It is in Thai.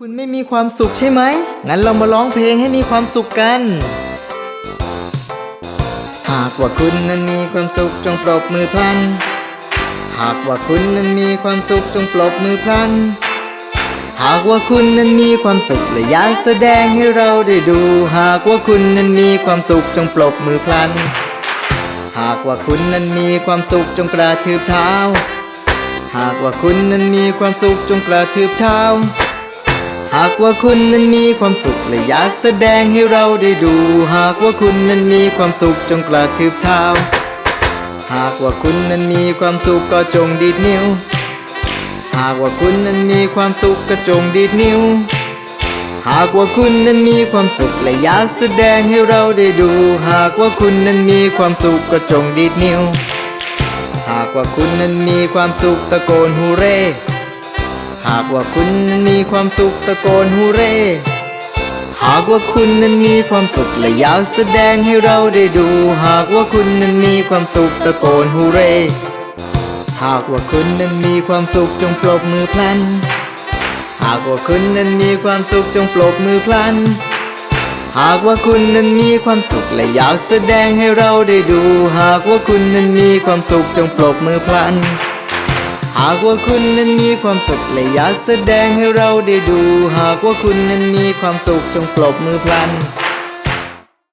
คุณไม่มีความสุขใช่ไหม งั้นเรามาร้องเพลงให้มีความสุขกัน หากว่าคุณนั้นมีความสุขจงปรบมือพลัน หากว่าคุณนั้นมีความสุขจงปรบมือพลัน หากว่าคุณนั้นมีความสุขและอยากแสดงให้เราได้ดู หากว่าคุณนั้นมีความสุขจงปรบมือพลัน หากว่าคุณนั้นมีความสุขจงกระทืบเท้า หากว่าคุณนั้นมีความสุขจงกระทืบเท้า หากว่าคุณนั้นมีความสุขและอยากแสดงให้เราได้ดู หากว่าคุณนั้นมีความสุขจงกระทืบเท้า หากว่าคุณนั้นมีความสุขก็จงดีดนิ้ว หากว่าคุณนั้นมีความสุขก็จงดีดนิ้ว หากว่าคุณนั้นมีความสุขและอยากแสดงให้เราได้ดู หากว่าคุณนั้นมีความสุขก็จงดีดนิ้ว หากว่าคุณนั้นมีความสุขตะโกนฮูเร่ หากว่าคุณนั้นมีความสุขตะโกนฮูเร่ หากว่าคุณนั้นมีความสุขและอยากแสดงให้เราได้ดู หากว่าคุณนั้นมีความสุขตะโกนฮูเร่ หากว่าคุณนั้นมีความสุขจงปรบมือพลัน หากว่าคุณนั้นมีความสุขจงปรบมือพลัน หากว่าคุณนั้นมีความสุขและอยากแสดงให้เราได้ดู หากว่าคุณนั้นมีความสุขจงปรบมือพลัน หากว่าคุณนั้นมีความสุขและอยากแสดงให้เราได้ดู หากว่าคุณนั้นมีความสุขจงปรบมือพลัน